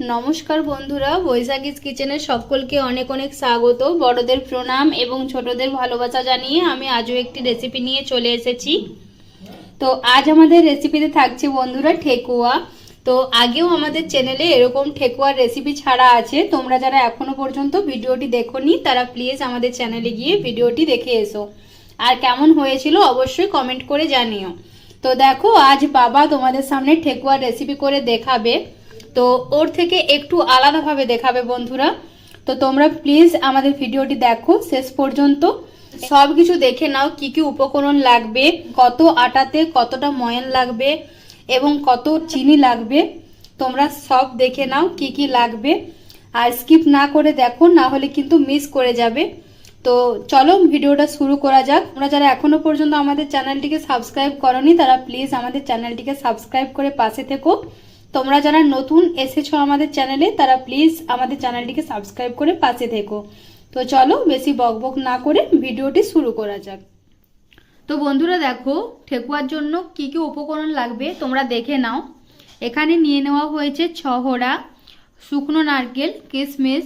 নমস্কার বন্ধুরা বৈশাখীস কিচেনের সকলকে অনেক অনেক স্বাগত। বড়দের প্রণাম এবং ছোটদের ভালোবাসা জানিয়ে আমি আজও একটি রেসিপি নিয়ে চলে এসেছি। তো আজ আমাদের রেসিপিতে থাকছে বন্ধুরা ঠেকুয়া। তো আগেও আমাদের চ্যানেলে এরকম ঠেকুয়ার রেসিপি ছাড়া আছে। তোমরা যারা এখনও পর্যন্ত ভিডিওটি দেখোনি, তারা প্লিজ আমাদের চ্যানেলে গিয়ে ভিডিওটি দেখে এসো। আর কেমন হয়েছিল অবশ্যই কমেন্ট করে জানিও। তো দেখো, আজ বাবা তোমাদের সামনে ঠেকুয়ার রেসিপি করে দেখাবে। তো ওর থেকে একটু আলাদাভাবে দেখাবে বন্ধুরা। তো তোমরা প্লিজ আমাদের ভিডিওটি দেখো শেষ পর্যন্ত। সব কিছু দেখে নাও কি কি উপকরণ লাগবে, কত আটাতে কতটা ময়ন লাগবে এবং কত চিনি লাগবে। তোমরা সব দেখে নাও কি কি লাগবে। আর স্কিপ না করে দেখো, না হলে কিন্তু মিস করে যাবে। তো চলো ভিডিওটা শুরু করা যাক। তোমরা যারা এখনও পর্যন্ত আমাদের চ্যানেলটিকে সাবস্ক্রাইব করনি, তারা প্লিজ আমাদের চ্যানেলটিকে সাবস্ক্রাইব করে পাশে থেকো। তোমরা যারা নতুন এসেছ আমাদের চ্যানেলে তারা প্লিজ আমাদের চ্যানেলটিকে সাবস্ক্রাইব করে পাশে থেকো। তো চলো বেশি বকবক না করে ভিডিওটি শুরু করা যাক। তো বন্ধুরা দেখো ঠেকুয়ার জন্য কি কি উপকরণ লাগবে তোমরা দেখে নাও। এখানে নিয়ে নেওয়া হয়েছে ছহরা শুকনো নারকেল কিশমিশ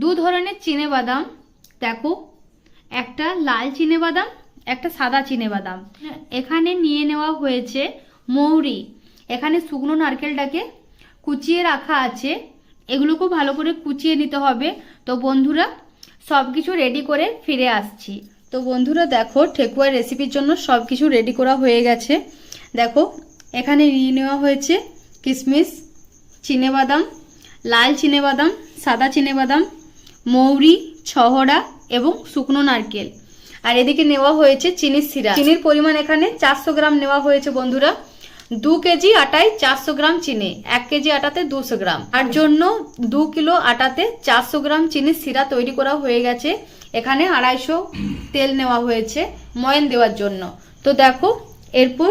দু ধরনের চিনে বাদাম দেখো একটা লাল চিনে বাদাম একটা সাদা চিনে বাদাম। এখানে নিয়ে নেওয়া হয়েছে মৌরি। এখানে শুকনো নারকেলটাকে কুচিয়ে রাখা আছে। এগুলোকেও ভালো করে কুচিয়ে নিতে হবে। তো বন্ধুরা সব কিছু রেডি করে ফিরে আসছি। তো বন্ধুরা, দেখো, ঠেকুয়ার রেসিপির জন্য সব কিছু রেডি করা হয়ে গেছে। দেখো, এখানে নিয়ে নেওয়া হয়েছে কিশমিশ চিনেবাদাম, লাল চিনেবাদাম, সাদা চিনেবাদাম, মৌরি ছহরা এবং শুকনো নারকেল। আর এদিকে নেওয়া হয়েছে চিনির সিরা চিনির পরিমাণ এখানে চারশো গ্রাম নেওয়া হয়েছে বন্ধুরা। দু কেজি আটায় চারশো গ্রাম চিনি, এক কেজি আটাতে দুশো গ্রাম। আর জন্য দু কিলো আটাতে চারশো গ্রাম চিনির সিরা তৈরি করা হয়ে গেছে। এখানে আড়াইশো তেল নেওয়া হয়েছে ময়ন দেওয়ার জন্য। তো দেখো, এরপর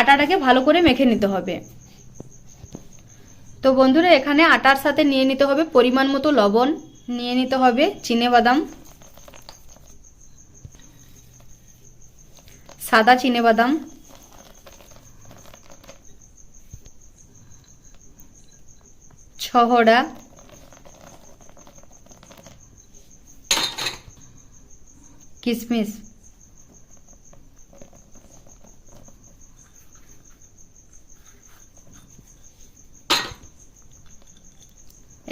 আটাটাকে ভালো করে মেখে নিতে হবে। তো বন্ধুরা, এখানে আটার সাথে নিয়ে নিতে হবে পরিমাণ মতো লবণ, নিয়ে নিতে হবে চিনে বাদাম। সাদা চিনে বাদাম। ছহড়া কিশমিশ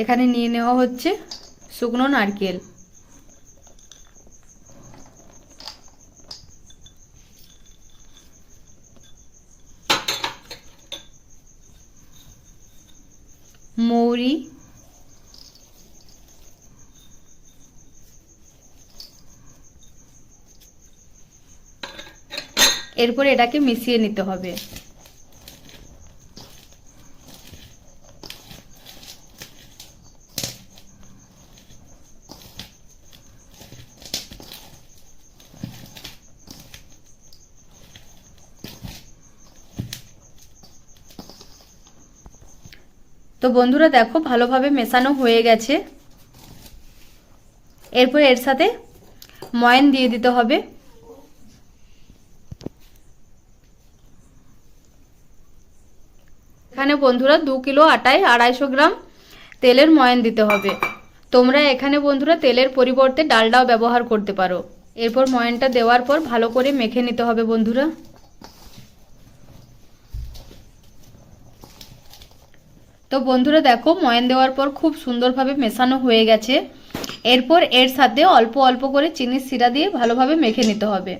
এখানে নিয়ে নেওয়া হচ্ছে শুকনো নারকেল। মৌরি এরপর এটাকে মিশিয়ে নিতে হবে। তো বন্ধুরা দেখো, ভালোভাবে মেশানো হয়ে গেছে। এরপর এর সাথে ময়ন দিয়ে দিতে হবে। এখানে বন্ধুরা দু কিলো আটায় আড়াইশো গ্রাম তেলের ময়ন দিতে হবে। তোমরা এখানে বন্ধুরা তেলের পরিবর্তে ডালডাও ব্যবহার করতে পারো। এরপর ময়নটা দেওয়ার পর ভালো করে মেখে নিতে হবে বন্ধুরা। তো বন্ধুরা দেখো, ময়ান দেওয়ার পর খুব সুন্দরভাবে মেশানো হয়ে গেছে। এরপর এর সাথে অল্প অল্প করে চিনির সিরা দিয়ে ভালোভাবে মেখে নিতে হবে।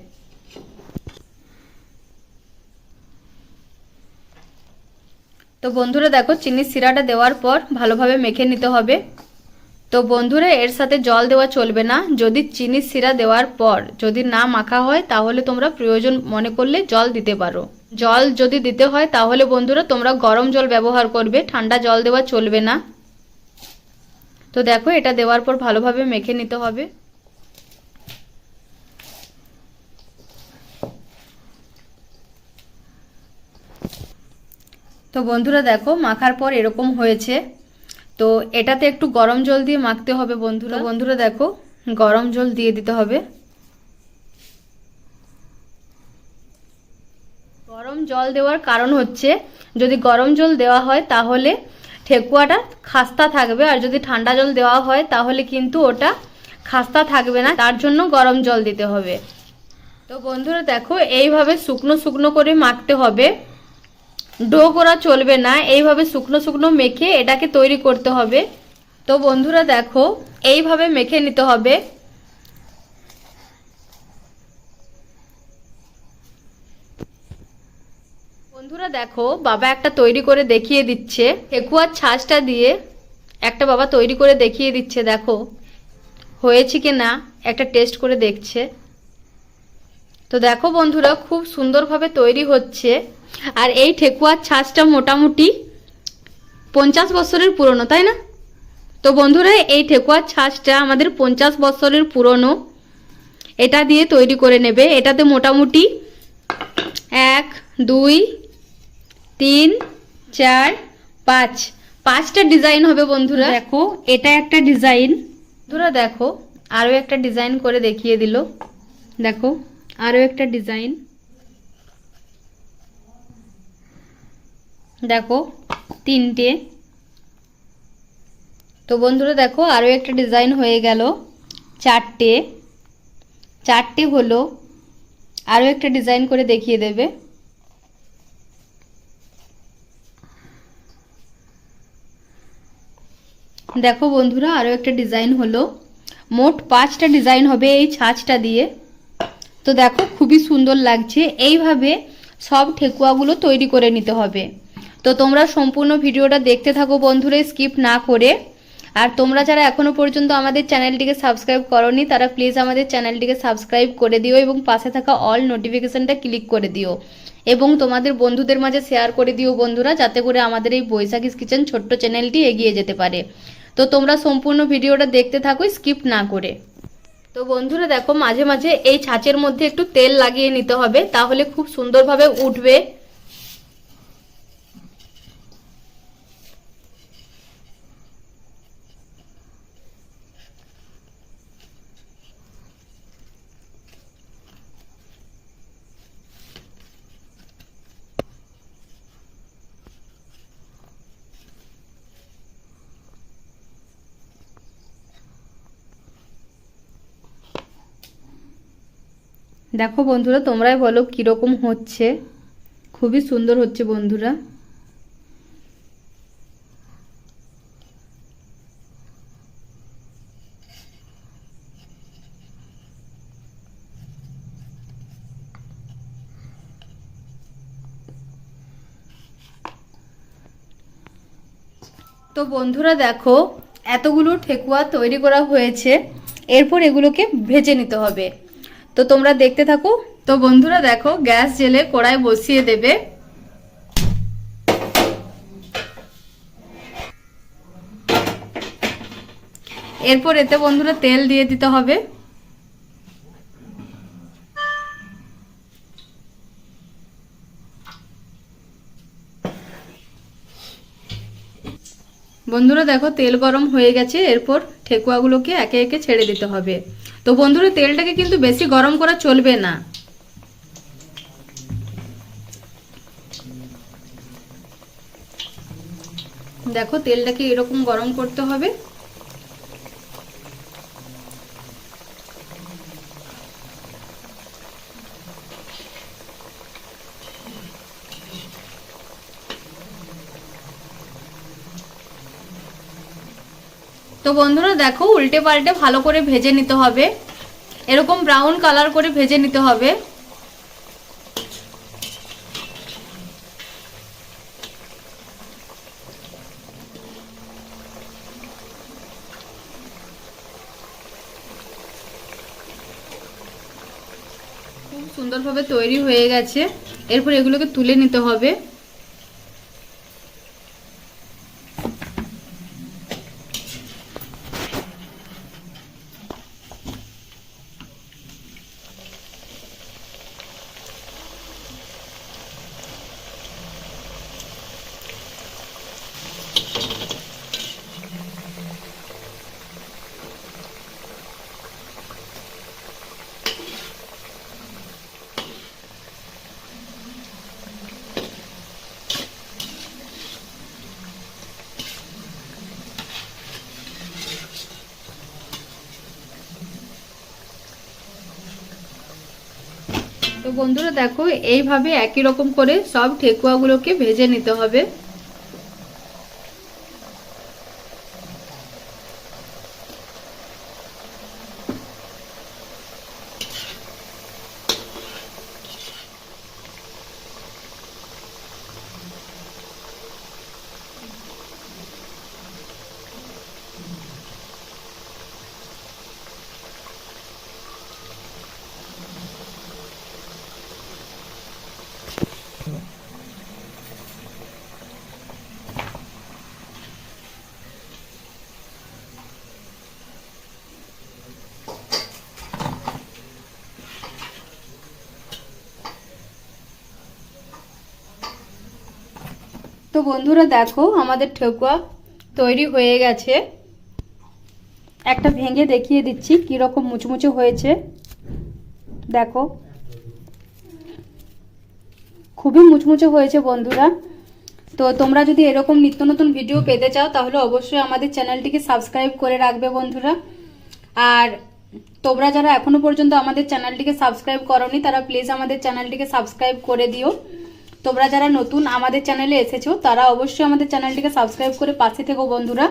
তো বন্ধুরা দেখো চিনির সিরাটা দেওয়ার পর ভালোভাবে মেখে নিতে হবে। তো বন্ধুরা, এর সাথে জল দেওয়া চলবে না। যদি চিনির সিরা দেওয়ার পর যদি না মাখা হয়, তাহলে তোমরা প্রয়োজন মনে করলে জল দিতে পারো। জল যদি দিতে হয়, তাহলে বন্ধুরা তোমরা গরম জল ব্যবহার করবে। ঠান্ডা জল দেওয়া চলবে না। তো দেখো, এটা দেওয়ার পর ভালোভাবে মেখে নিতে হবে। তো বন্ধুরা দেখো, মাখার পর এরকম হয়েছে। তো এটাতে একটু গরম জল দিয়ে মাখতে হবে বন্ধুরা। বন্ধুরা দেখো, গরম জল দিয়ে দিতে হবে গরম জল দেওয়ার কারণ হচ্ছে, যদি গরম জল দেওয়া হয় তাহলে ঠেকুয়াটা খাস্তা থাকবে, আর যদি ঠান্ডা জল দেওয়া হয় তাহলে কিন্তু ওটা খাস্তা থাকবে না, তার জন্য গরম জল দিতে হবে। তো বন্ধুরা দেখো, এইভাবে শুকনো শুকনো করে মাখতে হবে। ডো করা চলবে না, এইভাবে শুকনো শুকনো মেখে এটাকে তৈরি করতে হবে। তো বন্ধুরা দেখো, এইভাবে মেখে নিতে হবে। বন্ধুরা দেখো, বাবা একটা তৈরি করে দেখিয়ে দিচ্ছে। একুয়ার ছাঁচটা দিয়ে একটা বাবা তৈরি করে দেখিয়ে দিচ্ছে, দেখো। হয়েছে কি না? একটা টেস্ট করে দেখছে। তো দেখো বন্ধুরা, খুব সুন্দরভাবে তৈরি হচ্ছে। আর এই ঠেকুয়ার ছাঁচটা মোটামুটি পঞ্চাশ বছরের পুরনো, তাই না? তো বন্ধুরা, এই ঠেকুয়ার ছাঁচটা আমাদের পঞ্চাশ বছরের পুরনো। এটা দিয়ে তৈরি করে নেবে। এটাতে মোটামুটি এক, দুই তিন চার পাঁচ। পাঁচটা ডিজাইন হবে বন্ধুরা। দেখো এটা একটা ডিজাইন বন্ধুরা দেখো আরও একটা ডিজাইন করে দেখিয়ে দিল। দেখো আরও একটা ডিজাইন দেখো তিনটে। তো বন্ধুরা দেখো আরও একটা ডিজাইন হয়ে গেল। চারটে। চারটে হলো আরও একটা ডিজাইন করে দেখিয়ে দেবে। দেখো বন্ধুরা আরও একটা ডিজাইন হলো। মোট পাঁচটা ডিজাইন হবে এই ছাঁচটা দিয়ে। তো দেখো, খুবই সুন্দর লাগছে। এইভাবে সব ঠেকুয়াগুলো তৈরি করে নিতে হবে। তো তোমরা সম্পূর্ণ ভিডিওটা দেখতে থাকো বন্ধুরা স্কিপ না করে। আর তোমরা যারা এখনও পর্যন্ত আমাদের চ্যানেলটিকে সাবস্ক্রাইব করনি, তারা প্লিজ আমাদের চ্যানেলটিকে সাবস্ক্রাইব করে দিও এবং পাশে থাকা অল নোটিফিকেশানটা ক্লিক করে দিও। এবং তোমাদের বন্ধুদের মাঝে শেয়ার করে দিও বন্ধুরা, যাতে করে আমাদের এই বৈশাখীস কিচেন ছোট্ট চ্যানেলটি এগিয়ে যেতে পারে। তো তোমরা সম্পূর্ণ ভিডিওটা দেখতে থাকো স্কিপ না করে। তো বন্ধুরা দেখো, মাঝে মাঝে এই ছাঁচের মধ্যে একটু তেল লাগিয়ে নিতে হবে, তাহলে খুব সুন্দরভাবে উঠবে। দেখো বন্ধুরা, তোমরাই বলো কীরকম হচ্ছে। খুবই সুন্দর হচ্ছে বন্ধুরা। তো বন্ধুরা, দেখো, এতগুলো ঠেকুয়া তৈরি করা হয়েছে। এরপর এগুলোকে ভেজে নিতে হবে। তো তোমরা দেখতে থাকো। তো বন্ধুরা দেখো, গ্যাস জেলে কড়াই বসিয়ে দেবে। এরপর এতে বন্ধুরা তেল দিয়ে দিতে হবে। বন্ধুরা দেখো, তেল গরম হয়ে গেছে। এরপর ঠেকুয়াগুলোকে একে একে ছেড়ে দিতে হবে। তো বন্ধুরা, তেলটাকে কিন্তু বেশি গরম করা চলবে না। দেখো, তেলটাকে এরকম গরম করতে হবে। তো বন্ধুরা দেখো, উল্টে পাল্টে ভালো করে ভেজে নিতে হবে। এরকম ব্রাউন কালার করে ভেজে নিতে হবে। খুব সুন্দরভাবে তৈরি হয়ে গেছে। এরপর এগুলোকে তুলে নিতে হবে। তো বন্ধুরা দেখো এইভাবে একই রকম করে সব ঠেকুয়াগুলোকে ভেজে নিতে হবে। বন্ধুরা, দেখো আমাদের ঠেকুয়া তৈরি হয়ে গেছে। একটা ভেঙে দেখিয়ে দিচ্ছি কি রকম মুচমুচে হয়েছে। দেখো, খুবই মুচমুচে হয়েছে বন্ধুরা। তো তোমরা যদি এরকম নিত্য নতুন ভিডিও পেতে চাও, তাহলে অবশ্যই আমাদের চ্যানেলটিকে সাবস্ক্রাইব করে রাখবে বন্ধুরা। আর তোমরা যারা এখনও পর্যন্ত আমাদের চ্যানেলটিকে সাবস্ক্রাইব করনি, তারা প্লিজ আমাদের চ্যানেলটিকে সাবস্ক্রাইব করে দিও। তোমরা যারা নতুন আমাদের চ্যানেলে এসেছ, তারা অবশ্যই আমাদের চ্যানেলটিকে সাবস্ক্রাইব করে পাশে থেকো বন্ধুরা।